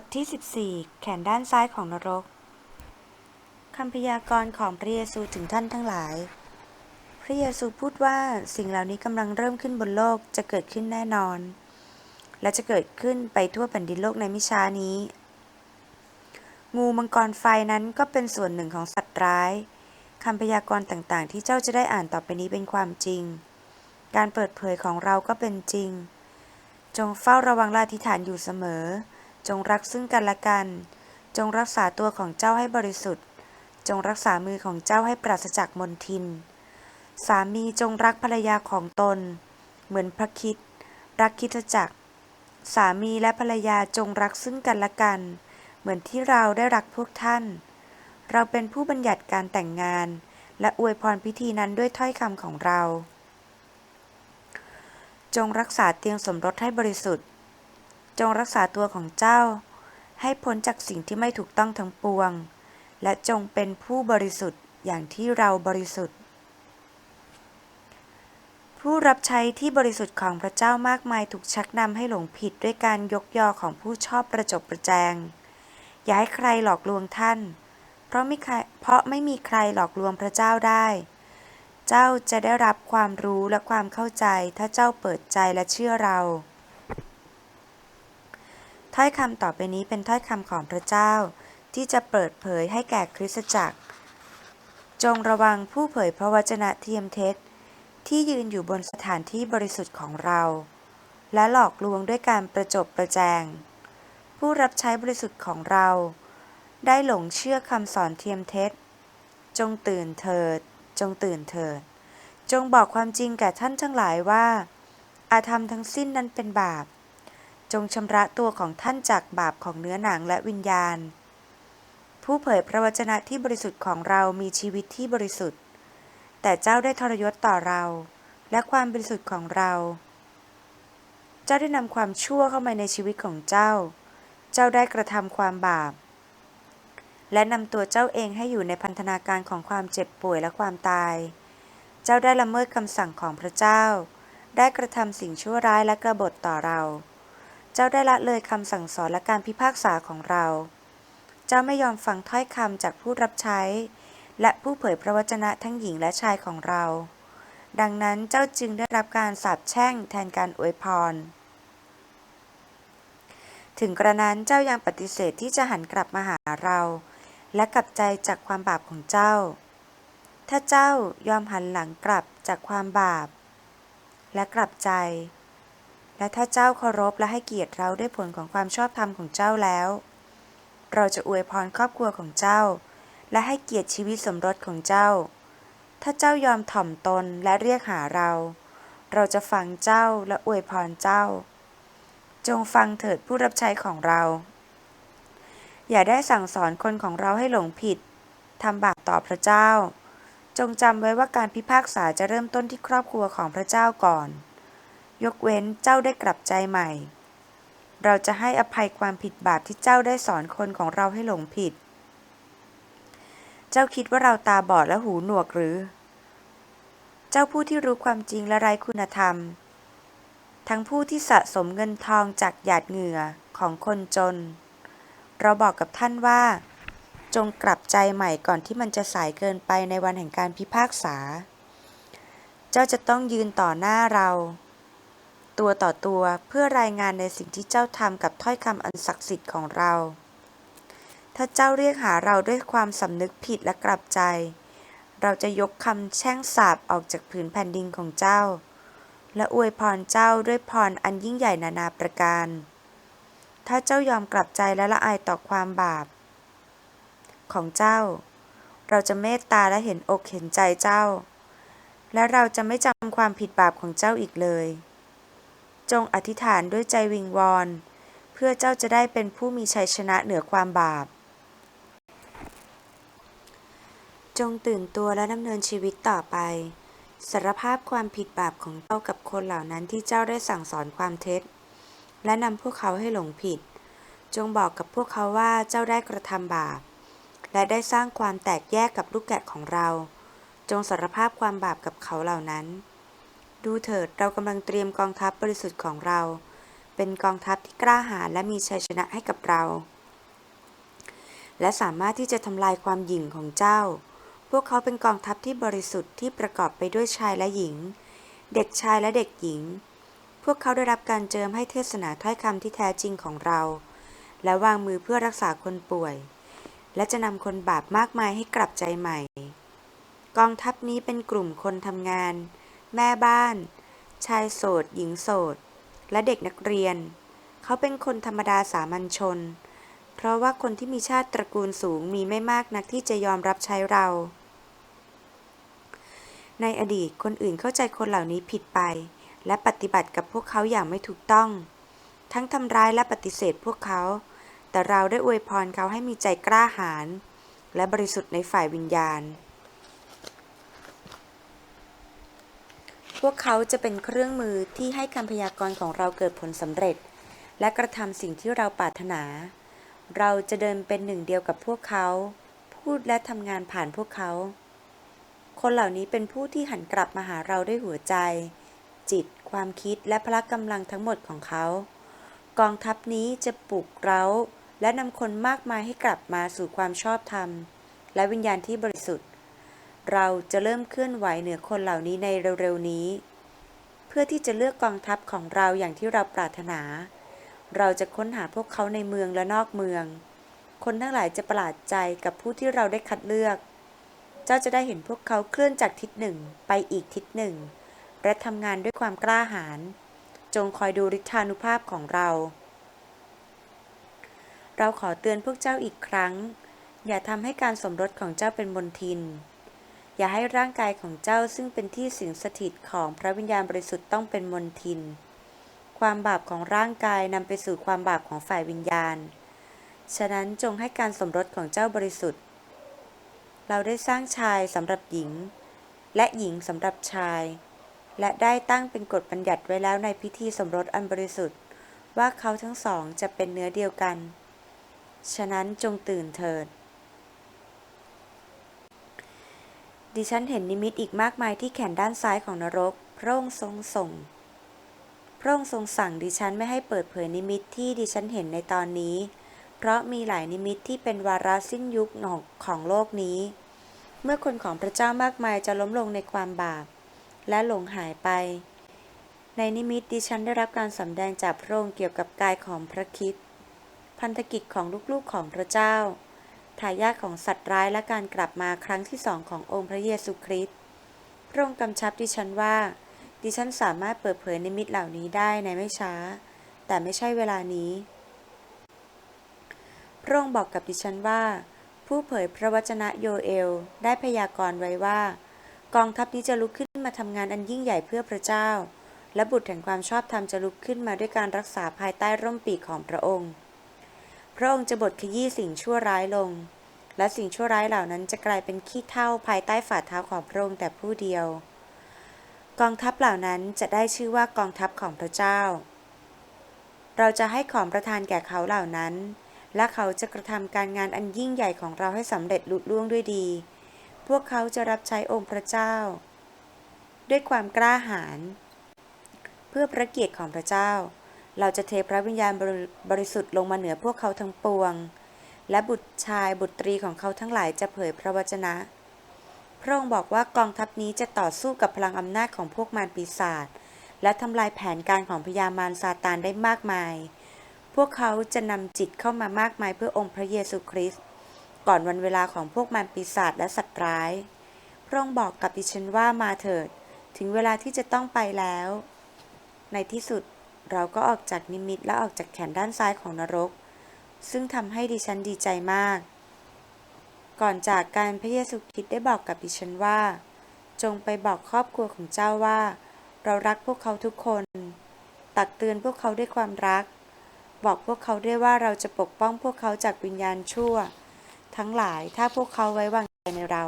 ทที่ 14 แขนด้านซ้ายของนรกคำพยากรณ์ของพระเยซูถึงท่านทั้งหลาย พระเยซูพูดว่าสิ่งเหล่านี้กำลังเริ่มขึ้นบนโลกจะเกิดขึ้นแน่นอน และจะเกิดขึ้นไปทั่วแผ่นดินโลกในไม่ช้านี้ งูมังกรไฟนั้นก็เป็นส่วนหนึ่งของสัตว์ร้ายคำพยากรณ์ต่างๆ ที่เจ้าจะได้อ่านต่อไปนี้เป็นความจริง การเปิดเผยของเราก็เป็นจริง จงเฝ้าระวังและอธิษฐานอยู่เสมอ จงรักซึ่งกันและกัน จงรักษาตัวของเจ้าให้บริสุทธิ์ จงรักษามือของเจ้าให้ปราศจากมลทิน สามีจงรักภรรยาของตน เหมือนพระคิด รักคิดจักร สามีและภรรยาจงรักซึ่งกันและกัน เหมือนที่เราได้รักพวกท่าน เราเป็นผู้บัญญัติการแต่งงาน และอวยพรพิธีนั้นด้วยถ้อยคำของเรา จงรักษาเตียงสมรสให้บริสุทธิ์ จงรักษาตัวของเจ้า ให้พ้นจากสิ่งที่ไม่ถูกต้องทั้งปวง และจงเป็นผู้บริสุทธิ์อย่างที่เราบริสุทธิ์ ผู้รับใช้ที่บริสุทธิ์ของพระเจ้ามากมายถูกชักนำให้หลงผิดด้วยการยกยอของผู้ชอบประจบประแจง อย่าให้ใครหลอกลวงท่าน เพราะไม่เพราะไม่มีใครหลอกลวงพระเจ้าได้ เจ้าจะได้รับความรู้และความเข้าใจถ้าเจ้าเปิดใจและเชื่อเรา ถ้อยคำต่อไปนี้เป็นถ้อยคำของพระเจ้า ที่จะเปิดเผยให้แก่คริสตจักร จงระวังผู้เผยพระวจนะเทียมเท็จ ที่ยืนอยู่บนสถานที่บริสุทธิ์ของเรา และหลอกลวงด้วยการประจบประแจง ผู้รับใช้บริสุทธิ์ของเรา ได้หลงเชื่อคำสอนเทียมเท็จ จงตื่นเถิด จงตื่นเถิด จงบอกความจริงแก่ท่านทั้งหลายว่า อาธรรมทั้งสิ้นนั้นเป็นบาป งชำระตัวของท่านจากบาปของเนื้อหนังและวิญญาณ ผู้เผยพระวจนะที่บริสุทธิ์ของเรามีชีวิตที่บริสุทธิ์ แต่เจ้าได้ทรยศต่อเรา และความบริสุทธิ์ของเรา เจ้าได้นำความชั่วเข้ามาในชีวิตของเจ้า เจ้าได้กระทำความบาป และนำตัวเจ้าเองให้อยู่ในพันธนาการของความเจ็บป่วยและความตาย เจ้าได้ละเมิดคำสั่งของพระเจ้าได้กระทำสิ่งชั่วร้ายและกระบฏต่อเรา เจ้าได้ละเลยคำสั่งสอนและการพิพากษาของเรา เจ้าไม่ยอมฟังถ้อยคำจากผู้รับใช้ และผู้เผยพระวจนะทั้งหญิงและชายของเรา ดังนั้นเจ้าจึงได้รับการสาปแช่งแทนการอวยพร ถึงกระนั้นเจ้ายังปฏิเสธที่จะหันกลับมาหาเรา และกลับใจจากความบาปของเจ้า ถ้าเจ้ายอมหันหลังกลับจากความบาป และกลับใจ และถ้าเจ้าเคารพและให้เกียรติเราด้วยผลของความชอบธรรมของเจ้าแล้ว เราจะอวยพรครอบครัวของเจ้า และให้เกียรติชีวิตสมรสของเจ้า ถ้าเจ้ายอมถ่อมตนและเรียกหาเรา เราจะฟังเจ้าและอวยพรเจ้า จงฟังเถิดผู้รับใช้ของเรา อย่าได้สั่งสอนคนของเราให้หลงผิดทำบาปต่อพระเจ้า จงจำไว้ว่าการพิพากษาจะเริ่มต้นที่ครอบครัวของพระเจ้าก่อน ยกเว้นเจ้าได้กลับใจใหม่ เราจะให้อภัยความผิดบาปที่เจ้าได้สอนคนของเราให้หลงผิด เจ้าคิดว่าเราตาบอดและหูหนวกหรือ เจ้าผู้ที่รู้ความจริงและไร้คุณธรรม ทั้งผู้ที่สะสมเงินทองจากหยาดเหงื่อของคนจน เราบอกกับท่านว่า จงกลับใจใหม่ก่อนที่มันจะสายเกินไปในวันแห่งการพิพากษา เจ้าจะต้องยืนต่อหน้าเรา ตัวต่อตัวเพื่อรายงานในสิ่งที่เจ้าทำกับถ้อยคำอันศักดิ์สิทธิ์ของเรา ถ้าเจ้าเรียกหาเราด้วยความสำนึกผิดและกลับใจ เราจะยกคำแช่งสาปออกจากผืนแผ่นดินของเจ้า และอวยพรเจ้าด้วยพรอันยิ่งใหญ่นานาประการ ถ้าเจ้ายอมกลับใจและละอายต่อความบาป ของเจ้า เราจะเมตตาและเห็นอกเห็นใจเจ้า และเราจะไม่จำความผิดบาปของเจ้าอีกเลย จงอธิษฐานด้วยใจวิงวอน เพื่อเจ้าจะได้เป็นผู้มีชัยชนะเหนือความบาป จงตื่นตัวและดำเนินชีวิตต่อไป สารภาพความผิดบาปของเจ้ากับคนเหล่านั้นที่เจ้าได้สั่งสอนความเท็จ และนำพวกเขาให้หลงผิด จงบอกกับพวกเขาว่าเจ้าได้กระทำบาป และได้สร้างความแตกแยกกับลูกแกะของเรา จงสารภาพความบาปกับเขาเหล่านั้น ดูเถิดเรากำลังเตรียมกองทัพบริสุทธิ์ของเรา เป็นกองทัพที่กล้าหาญและมีชัยชนะให้กับเรา และสามารถที่จะทำลายความหยิ่งของเจ้า พวกเขาเป็นกองทัพที่บริสุทธิ์ที่ประกอบไปด้วยชายและหญิง เด็กชายและเด็กหญิง พวกเขาได้รับการเจิมให้เทศนาถ้อยคำที่แท้จริงของเรา และวางมือเพื่อรักษาคนป่วย และจะนำคนบาปมากมายให้กลับใจใหม่ กองทัพนี้เป็นกลุ่มคนทำงาน แม่บ้าน ชายโสด หญิงโสด และเด็กนักเรียน เขาเป็นคนธรรมดาสามัญชน เพราะว่าคนที่มีชาติตระกูลสูงมีไม่มากนักที่จะยอมรับใช้เรา ในอดีตคนอื่นเข้าใจคนเหล่านี้ผิดไป และปฏิบัติกับพวกเขาอย่างไม่ถูกต้อง ทั้งทำร้ายและปฏิเสธพวกเขา แต่เราได้อวยพรเขาให้มีใจกล้าหาญและบริสุทธิ์ในฝ่ายวิญญาณ พวกเขาจะเป็นเครื่องมือที่ให้คำพยากรณ์ของเราเกิดผลสำเร็จ และกระทำสิ่งที่เราปรารถนา เราจะเดินเป็นหนึ่งเดียวกับพวกเขา พูดและทำงานผ่านพวกเขา คนเหล่านี้เป็นผู้ที่หันกลับมาหาเราด้วยหัวใจ จิต ความคิดและพละกำลังทั้งหมดของเขา กองทัพนี้จะปลุกเร้า และนำคนมากมายให้กลับมาสู่ความชอบธรรม และวิญญาณที่บริสุทธิ์ เราจะเริ่มเคลื่อนไหวเหนือคนเหล่านี้ในเร็วๆนี้ เพื่อที่จะเลือกกองทัพของเราอย่างที่เราปรารถนา เราจะค้นหาพวกเขาในเมืองและนอกเมือง คนทั้งหลายจะประหลาดใจกับผู้ที่เราได้คัดเลือก เจ้าจะได้เห็นพวกเขาเคลื่อนจากทิศหนึ่งไปอีกทิศหนึ่ง และทำงานด้วยความกล้าหาญจงคอยดูฤทธานุภาพของเรา เราขอเตือนพวกเจ้าอีกครั้ง อย่าทำให้การสมรสของเจ้าเป็นมนทิน อย่าให้ร่างกายของเจ้าซึ่งเป็นที่สิงสถิตของพระวิญญาณบริสุทธิ์ต้องเป็นมนทิน ความบาปของร่างกายนำไปสู่ความบาปของฝ่ายวิญญาณ ฉะนั้นจงให้การสมรสของเจ้าบริสุทธิ์ เราได้สร้างชายสำหรับหญิง และหญิงสำหรับชาย และได้ตั้งเป็นกฎบัญญัติไว้แล้วในพิธีสมรสอันบริสุทธิ์ ว่าเขาทั้งสองจะเป็นเนื้อเดียวกัน ฉะนั้นจงตื่นเถิด ดิฉันเห็นนิมิตอีกมากมายที่แขนด้านซ้ายของนรก พระองค์ทรงส่ง พระองค์ทรงสั่งดิฉันไม่ให้เปิดเผยนิมิตที่ดิฉันเห็นในตอนนี้ เพราะมีหลายนิมิตที่เป็นวาระสิ้นยุคของของโลกนี้ เมื่อคนของพระเจ้ามากมายจะล้มลงในความบาป และหลงหายไป ในนิมิตดิฉันได้รับการสำแดงจากพระองค์เกี่ยวกับกายของพระคิดพันธกิจของลูกๆของพระเจ้า ทายาทของสัตว์ร้ายและการกลับมาครั้งที่สองขององค์พระเยซูคริสต์พระองค์กำชับดิฉันว่า ดิฉันสามารถเปิดเผยนิมิตเหล่านี้ได้ในไม่ช้า แต่ไม่ใช่เวลานี้ พระองค์บอกกับดิฉันว่า ผู้เผยพระวจนะโยเอล ได้พยากรณ์ไว้ว่า กองทัพนี้จะลุกขึ้นมาทำงานอันยิ่งใหญ่เพื่อพระเจ้า และบุตรแห่งความชอบธรรมจะลุกขึ้นมาด้วยการรักษาภายใต้ร่มปีกของพระองค์ พระองค์จะบดขยี้สิ่งชั่วร้ายลง และสิ่งชั่วร้ายเหล่านั้นจะกลายเป็นขี้เถ้าภายใต้ฝ่าเท้าของพระองค์แต่ผู้เดียว กองทัพเหล่านั้นจะได้ชื่อว่ากองทัพของพระเจ้า เราจะให้ของประทานแก่เขาเหล่านั้น และเขาจะกระทำการงานอันยิ่งใหญ่ของเราให้สำเร็จลุล่วงด้วยดี พวกเขาจะรับใช้องค์พระเจ้า ด้วยความกล้าหาญเพื่อพระเกียรติของพระเจ้า เราจะเทพระวิญญาณบริบริสุทธิ์ลงมาเหนือพวกเขาทั้งปวง และบุตรชายบุตรีของเขาทั้งหลายจะเผยพระวจนะ พระองค์บอกว่ากองทัพนี้จะต่อสู้กับพลังอำนาจของพวกมารปีศาจและทำลายแผนการของพญามารซาตานได้มากมาย พวกเขาจะนำจิตเข้ามามากมายเพื่อองค์พระเยซูคริสต์ก่อนวันเวลาของพวกมารปีศาจและสัตว์ร้าย พระองค์บอกกับดิฉันว่ามาเถิด ถึงเวลาที่จะต้องไปแล้ว ในที่สุด เราก็ออกจากนิมิตและออกจากแขนด้านซ้ายของนรก ซึ่งทำให้ดิฉันดีใจมาก ก่อนจากการพระเยซูคริสต์ได้บอกกับดิฉันว่า จงไปบอกครอบครัวของเจ้าว่า เรารักพวกเขาทุกคน ตักเตือนพวกเขาด้วยความรัก บอกพวกเขาด้วยว่าเราจะปกป้องพวกเขาจากวิญญาณชั่ว ทั้งหลายถ้าพวกเขาไว้วางใจในเรา